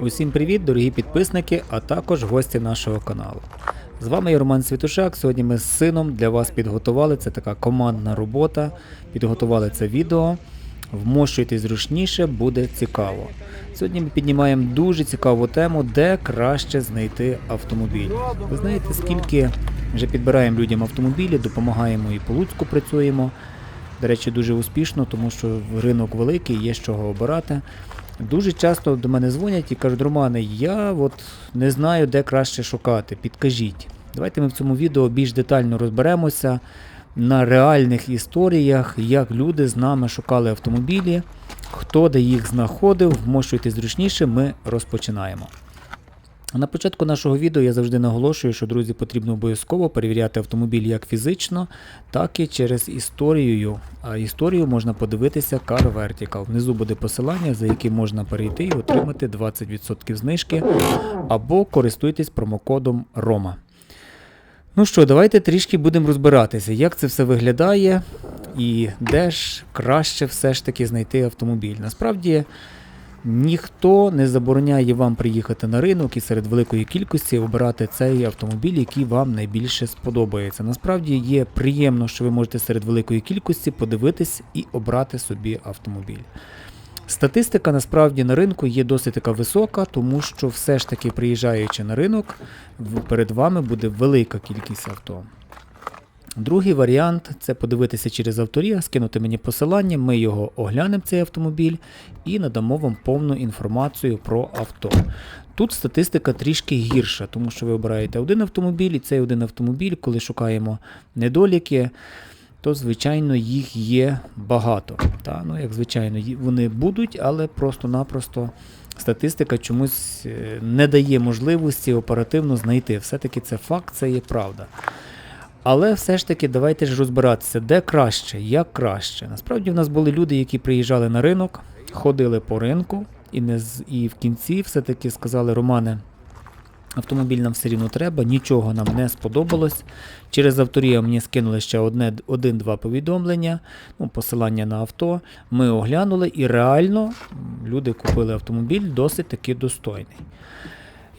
Усім привіт, дорогі підписники, а також гості нашого каналу. З вами я Роман Світушак. Сьогодні ми з сином для вас підготували. Це така командна робота. Підготували це відео. Вмощуйтесь зручніше, буде цікаво. Сьогодні ми піднімаємо дуже цікаву тему, де краще знайти автомобіль. Ви знаєте, скільки вже підбираємо людям автомобілі, допомагаємо і по Луцьку працюємо. До речі, дуже успішно, тому що ринок великий, є з чого обирати. Дуже часто до мене дзвонять і кажуть, Романе, я от не знаю, де краще шукати. Підкажіть. Давайте ми в цьому відео більш детально розберемося на реальних історіях, як люди з нами шукали автомобілі, хто де їх знаходив, вмощуйте зручніше, ми розпочинаємо. На початку нашого відео я завжди наголошую, що друзі потрібно обов'язково перевіряти автомобіль як фізично, так і через історію. А історію можна подивитися Car Vertical. Внизу буде посилання, за яким можна перейти і отримати 20% знижки, або користуйтесь промокодом ROMA. Ну що, давайте трішки будемо розбиратися, як це все виглядає і де ж краще все ж таки знайти автомобіль. Насправді. Ніхто не забороняє вам приїхати на ринок і серед великої кількості обирати цей автомобіль, який вам найбільше сподобається. Насправді є приємно, що ви можете серед великої кількості подивитись і обрати собі автомобіль. Статистика насправді на ринку є досить така висока, тому що все ж таки приїжджаючи на ринок, перед вами буде велика кількість авто. Другий варіант це подивитися через авторія, скинути мені посилання, ми його оглянемо цей автомобіль і надамо вам повну інформацію про авто. Тут статистика трішки гірша, тому що ви обираєте один автомобіль, і цей один автомобіль, коли шукаємо недоліки, то звичайно їх є багато. Та? Ну, як звичайно, вони будуть, але просто-напросто статистика чомусь е, не дає можливості оперативно знайти. Все-таки це факт, це є правда. Але все ж таки давайте ж розбиратися, де краще, як краще. Насправді в нас були люди, які приїжджали на ринок, ходили по ринку, і, не з, і в кінці все-таки сказали, Романе, автомобіль нам все рівно треба, нічого нам не сподобалось. Через авторія мені скинули ще одне, один-два повідомлення, ну, посилання на авто. Ми оглянули і реально люди купили автомобіль досить таки достойний.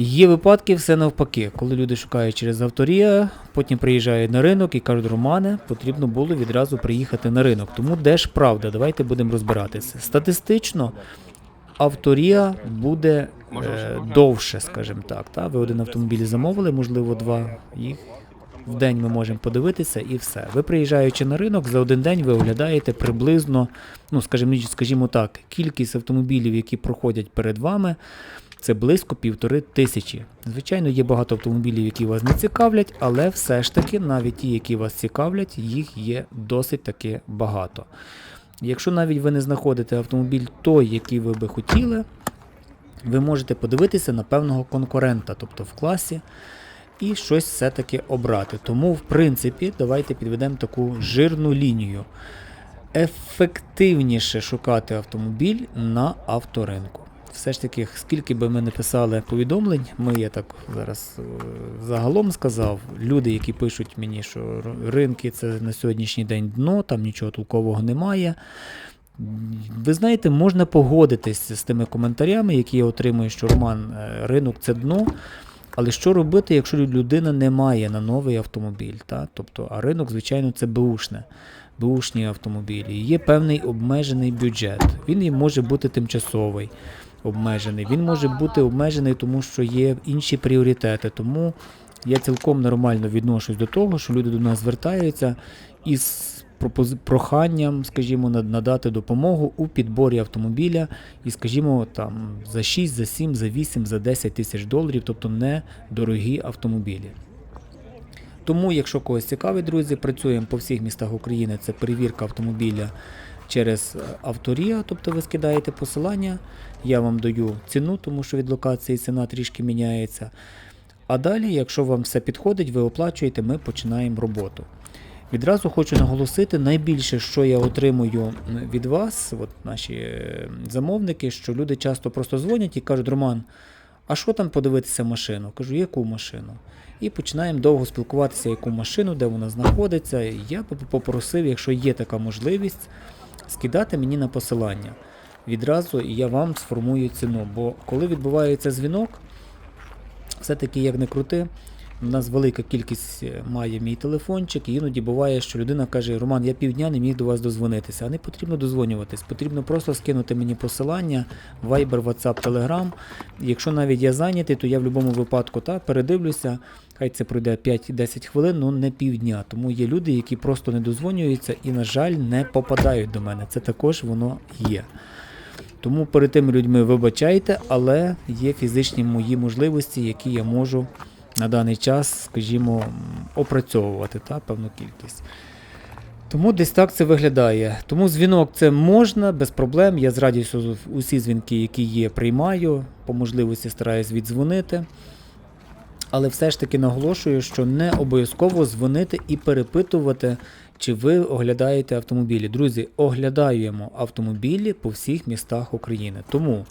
Є випадки все навпаки, коли люди шукають через авторія, потім приїжджають на ринок і кажуть, Романе, потрібно було відразу приїхати на ринок. Тому де ж правда? Давайте будемо розбиратися. Статистично авторія буде е, довше, скажімо так. Та? Ви один автомобіль замовили, можливо, два. Їх в день ми можемо подивитися і все. Ви приїжджаючи на ринок, за один день ви оглядаєте приблизно, ну скажімо, скажімо так, кількість автомобілів, які проходять перед вами. Це близько півтори тисячі. Звичайно, є багато автомобілів, які вас не цікавлять, але все ж таки, навіть ті, які вас цікавлять, їх є досить таки багато. Якщо навіть ви не знаходите автомобіль той, який ви би хотіли, ви можете подивитися на певного конкурента, тобто в класі, і щось все-таки обрати. Тому, в принципі, давайте підведемо таку жирну лінію. Ефективніше шукати автомобіль на авторинку. Все ж таки, скільки би ми не писали повідомлень, ми я так зараз е, загалом сказав, люди, які пишуть мені, що ринки це на сьогоднішній день дно, там нічого толкового немає. Ви знаєте, можна погодитись з тими коментарями, які я отримую, що Роман, е, ринок це дно. Але що робити, якщо людина не має на новий автомобіль? Та? Тобто, а ринок, звичайно, це беушне, беушні автомобілі. Є певний обмежений бюджет. Він і може бути тимчасовий, обмежений. Він може бути обмежений, тому що є інші пріоритети. Тому я цілком нормально відношусь до того, що люди до нас звертаються із проханням, скажімо, надати допомогу у підборі автомобіля і, скажімо, там за 6, за 7, за 8, за 10 тисяч доларів, тобто не дорогі автомобілі. Тому, якщо когось цікавить, друзі, працюємо по всіх містах України. Це перевірка автомобіля через е, авторія, тобто ви скидаєте посилання, я вам даю ціну, тому що від локації ціна трішки міняється. А далі, якщо вам все підходить, ви оплачуєте, ми починаємо роботу. Відразу хочу наголосити, найбільше, що я отримую від вас, от наші е, замовники, що люди часто просто дзвонять і кажуть, Роман, а що там подивитися машину? Кажу, яку машину? І починаємо довго спілкуватися, яку машину, де вона знаходиться. Я б попросив, якщо є така можливість, скидати мені на посилання. відразу я вам сформую ціну. Бо коли відбувається дзвінок, все-таки як не крути, у нас велика кількість е, має мій телефончик, і іноді буває, що людина каже: Роман, я півдня не міг до вас дозвонитися. А не потрібно дозвонюватись, потрібно просто скинути мені посилання, Viber, WhatsApp, Telegram. Якщо навіть я зайнятий, то я в будь-якому випадку так, передивлюся. Хай це пройде 5-10 хвилин, ну не півдня. Тому є люди, які просто не дозвонюються і, на жаль, не попадають до мене. Це також воно є. Тому перед тими людьми вибачайте, але є фізичні мої можливості, які я можу на даний час, скажімо, опрацьовувати та, певну кількість. Тому десь так це виглядає. Тому дзвінок це можна без проблем. Я з радістю усі дзвінки, які є, приймаю. По можливості стараюсь віддзвонити. Але все ж таки наголошую, що не обов'язково дзвонити і перепитувати, чи ви оглядаєте автомобілі. Друзі, оглядаємо автомобілі по всіх містах України. Тому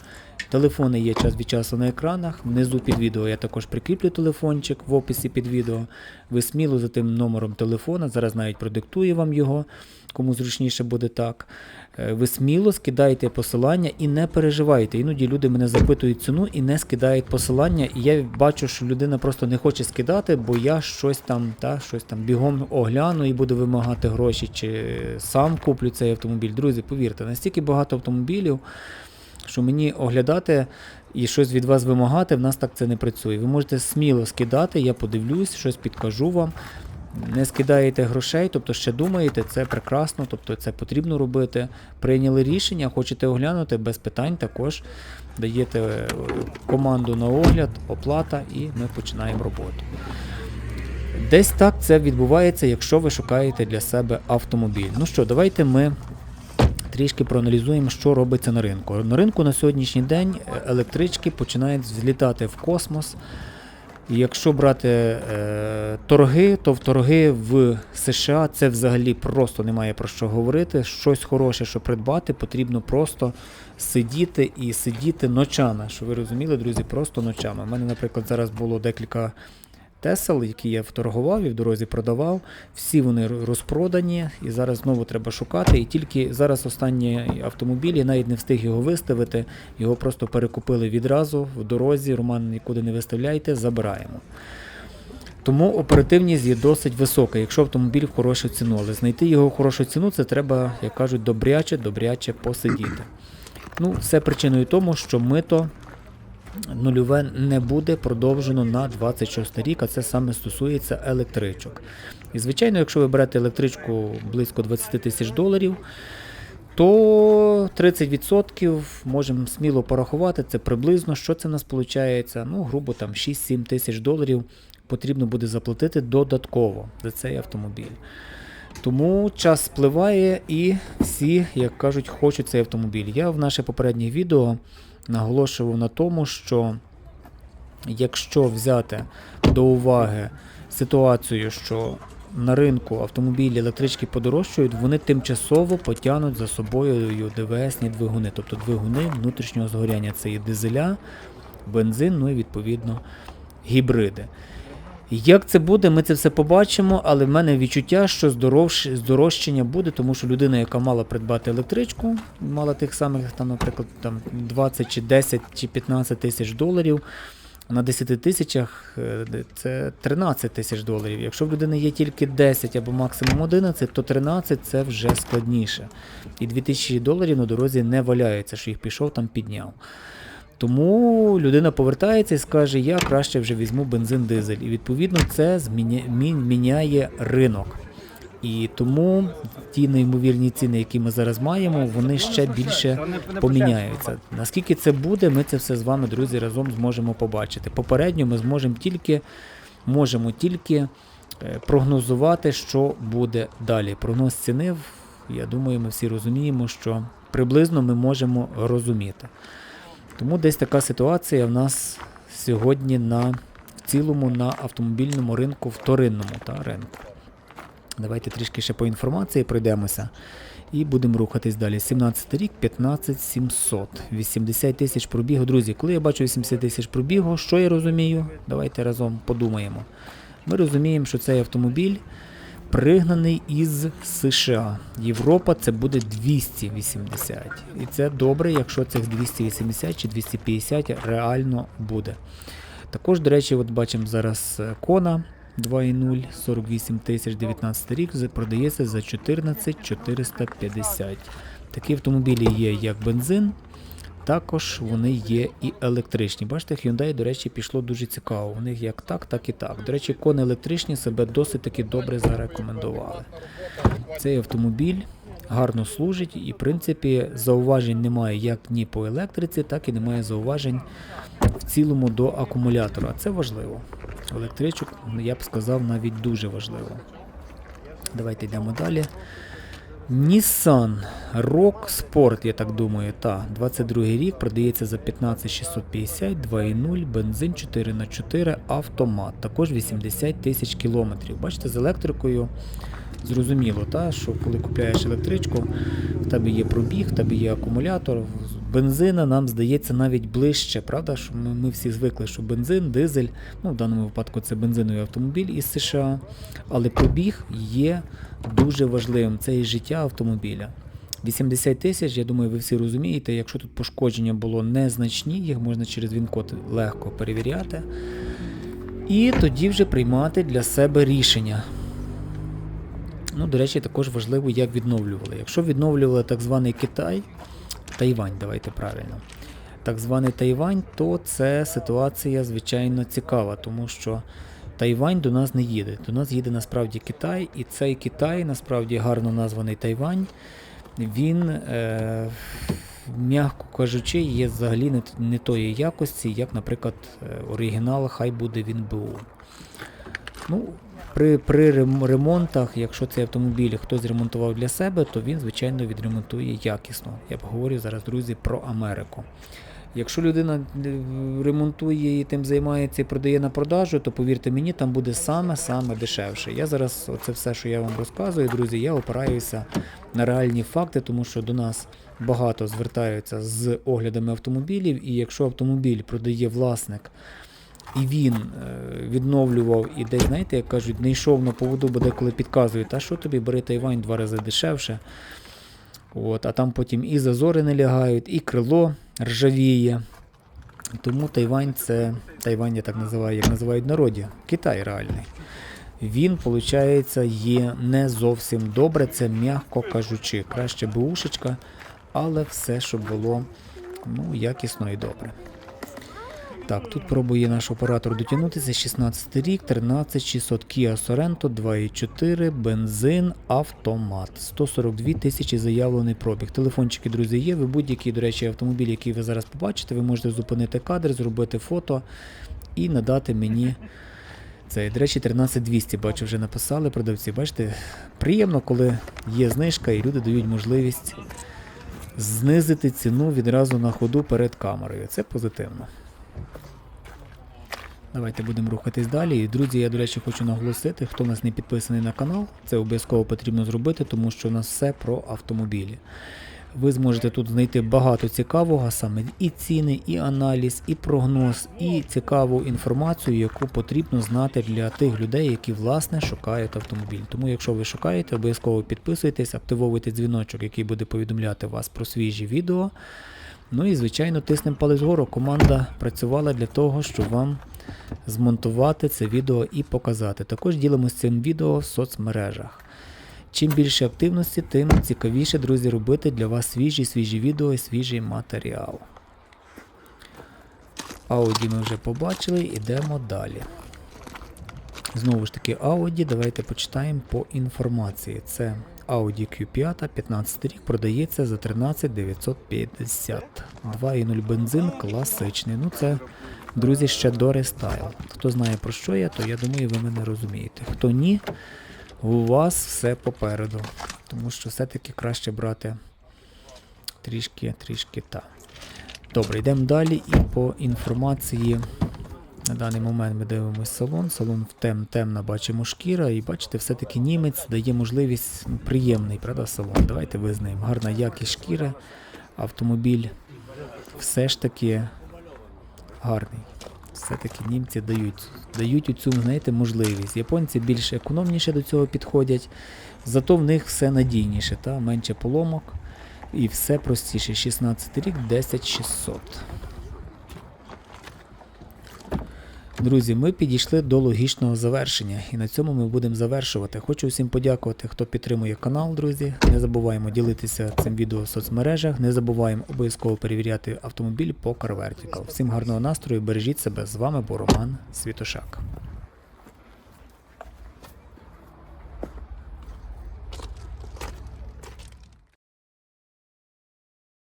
телефони є час від часу на екранах. Внизу під відео я також прикріплю телефончик в описі під відео. Ви сміло за тим номером телефона, зараз навіть продиктую вам його, кому зручніше буде так. Е, Ви сміло скидайте посилання і не переживайте. Іноді люди мене запитують ціну і не скидають посилання. І я бачу, що людина просто не хоче скидати, бо я щось там, та, щось там бігом огляну і буду вимагати гроші, чи сам куплю цей автомобіль. Друзі, повірте, настільки багато автомобілів, що мені оглядати і щось від вас вимагати, в нас так це не працює. Ви можете сміло скидати, я подивлюсь, щось підкажу вам. Не скидаєте грошей, тобто ще думаєте, це прекрасно, тобто це потрібно робити. Прийняли рішення, хочете оглянути, без питань також даєте е, команду на огляд, оплата і ми починаємо роботу. Десь так це відбувається, якщо ви шукаєте для себе автомобіль. Ну що, давайте ми трішки проаналізуємо, що робиться на ринку. На ринку на сьогоднішній день е, електрички починають злітати в космос. Якщо брати е, торги, то в торги в США це взагалі просто немає про що говорити. Щось хороше, що придбати, потрібно просто сидіти і сидіти ночами. Що ви розуміли, друзі, просто ночами. У мене, наприклад, зараз було декілька Тесел, які я вторгував і в дорозі продавав. Всі вони розпродані, і зараз знову треба шукати. І тільки зараз останні автомобілі, навіть не встиг його виставити, його просто перекупили відразу в дорозі. Роман нікуди не виставляйте, забираємо. Тому оперативність є досить висока, якщо автомобіль в хорошу ціну. Але знайти його в хорошу ціну, це треба, як кажуть, добряче, добряче посидіти. Ну, все причиною тому, що мито нульове не буде продовжено на 26 рік, а це саме стосується електричок. І звичайно, якщо ви берете електричку близько 20 тисяч доларів, то 30% можемо сміло порахувати, це приблизно, що це в нас виходить, ну, грубо там 6-7 тисяч доларів потрібно буде заплатити додатково за цей автомобіль. Тому час спливає і всі, як кажуть, хочуть цей автомобіль. Я в наше попереднє відео наголошував на тому, що якщо взяти до уваги ситуацію, що на ринку автомобілі електрички подорожчають, вони тимчасово потягнуть за собою ДВСні двигуни, тобто двигуни внутрішнього згоряння. Це є дизеля, бензин, ну і відповідно гібриди. Як це буде, ми це все побачимо, але в мене відчуття, що здорожч- здорожчання буде, тому що людина, яка мала придбати електричку, мала тих самих, там, наприклад, там 20 чи 10 чи 15 тисяч доларів. На 10 тисячах е, це 13 тисяч доларів. Якщо в людини є тільки 10 або максимум 11, то 13 це вже складніше. І 2000 доларів на дорозі не валяється, що їх пішов там підняв. Тому людина повертається і скаже, я краще вже візьму бензин-дизель. І відповідно це міняє ринок. І тому ті неймовірні ціни, які ми зараз маємо, вони ще більше поміняються. Наскільки це буде, ми це все з вами, друзі, разом зможемо побачити. Попередньо ми зможемо тільки, можемо тільки е, прогнозувати, що буде далі. Прогноз ціни, я думаю, ми всі розуміємо, що приблизно ми можемо розуміти. Тому десь така ситуація в нас сьогодні на в цілому на автомобільному ринку, вторинному та, ринку. Давайте трішки ще по інформації пройдемося і будемо рухатись далі. 17 рік, 15 700, 80 тисяч пробігу. Друзі, коли я бачу 80 тисяч пробігу, що я розумію? Давайте разом подумаємо. Ми розуміємо, що цей автомобіль пригнаний із США. Європа це буде 280. І це добре, якщо цих 280 чи 250 реально буде. Також, до речі, от бачимо зараз е, Кона 2.0, 48 тисяч 19 рік, продається за 14 450. Такі автомобілі є як бензин, також вони є і електричні. Бачите, Hyundai, до речі, пішло дуже цікаво. У них як так, так і так. До речі, кони електричні себе досить таки добре зарекомендували. Цей автомобіль гарно служить і, в принципі, зауважень немає як ні по електриці, так і немає зауважень в цілому до акумулятора. Це важливо. Електричок, я б сказав, навіть дуже важливо. Давайте йдемо далі. Nissan Rock Sport, я так думаю, та 22 рік продається за 15650, 2.0, бензин 4х4, автомат. Також 80 тисяч кілометрів. Бачите, з електрикою зрозуміло, та, що коли купляєш електричку, в тебе є пробіг, в тебе є акумулятор. Бензина нам здається навіть ближче, правда? Що ми, ми всі звикли, що бензин, дизель, ну в даному випадку це бензиновий автомобіль із США, але пробіг є дуже важливим. Це і життя автомобіля. 80 тисяч, я думаю, ви всі розумієте, якщо тут пошкодження було незначні, їх можна через він-код легко перевіряти. І тоді вже приймати для себе рішення. Ну, до речі, також важливо, як відновлювали. Якщо відновлювали так званий Китай, Тайвань, давайте правильно. Так званий Тайвань, то це ситуація, звичайно, цікава, тому що Тайвань до нас не їде. До нас їде насправді Китай, і цей Китай, насправді гарно названий Тайвань, він, е, м'яко кажучи, є взагалі не, не тої якості, як, наприклад, е, оригінал, хай буде він БУ. Ну, при, при ремонтах, якщо цей автомобіль хтось ремонтував для себе, то він, звичайно, відремонтує якісно. Я говорю зараз, друзі, про Америку. Якщо людина е, ремонтує і тим займається і продає на продажу, то повірте мені, там буде саме-саме дешевше. Я зараз, оце все, що я вам розказую, друзі, я опираюся на реальні факти, тому що до нас багато звертаються з оглядами автомобілів, і якщо автомобіль продає власник, і він е, відновлював і десь, знаєте, як кажуть, не йшов на поводу, бо деколи підказують, та що тобі бери Тайвань два рази дешевше. От, а там потім і зазори не лягають, і крило ржавіє. Тому Тайвань це Тайвань я так називаю, як називають народі, Китай реальний. Він, виходить, є не зовсім добре, це м'яко кажучи. Краще бушечка, але все, щоб було ну, якісно і добре. Так, тут пробує наш оператор дотягнутися. 16 рік, 13600 Kia Sorento, 2.4, бензин, автомат. 142 тисячі заявлений пробіг. Телефончики, друзі, є. Ви будь-який, до речі, автомобіль, який ви зараз побачите, ви можете зупинити кадр, зробити фото і надати мені. Цей, до речі, 13200, бачу, вже написали продавці. Бачите, приємно, коли є знижка і люди дають можливість знизити ціну відразу на ходу перед камерою. Це позитивно. Давайте будемо рухатись далі. Друзі, я, до речі, хочу наголосити, хто нас не підписаний на канал, це обов'язково потрібно зробити, тому що у нас все про автомобілі. Ви зможете тут знайти багато цікавого, саме і ціни, і аналіз, і прогноз, і цікаву інформацію, яку потрібно знати для тих людей, які власне шукають автомобіль. Тому, якщо ви шукаєте, обов'язково підписуйтесь, активовуйте дзвіночок, який буде повідомляти вас про свіжі відео. Ну і звичайно, тиснемо палець вгору. Команда працювала для того, щоб вам змонтувати це відео і показати. Також ділимося цим відео в соцмережах. Чим більше активності, тим цікавіше, друзі, робити для вас свіжі, свіжі відео і свіжий матеріал. Ауді ми вже побачили, йдемо далі. Знову ж таки, Audi, давайте почитаємо по інформації. Це Audi Q5, 15 рік, продається за 13 950. 2.0 бензин класичний. Ну це, друзі, ще до рестайл. Хто знає про що я, то я думаю, ви мене розумієте. Хто ні, у вас все попереду. Тому що все-таки краще брати трішки, трішки та. Добре, йдемо далі і по інформації. На даний момент ми дивимося салон. Салон в тем, темна бачимо шкіра, і бачите, все-таки німець дає можливість ну, приємний, правда, салон. Давайте визнаємо. Гарна якість шкіри. Автомобіль все ж таки гарний. все-таки німці дають, дають оцю, знаєте, можливість. Японці більш економніше до цього підходять, зато в них все надійніше, та? менше поломок і все простіше. 16 рік, 10600. Друзі, ми підійшли до логічного завершення, і на цьому ми будемо завершувати. Хочу всім подякувати, хто підтримує канал, друзі. Не забуваємо ділитися цим відео в соцмережах, не забуваємо обов'язково перевіряти автомобіль по CarVertical. Всім гарного настрою, бережіть себе. З вами був Роман Світошак.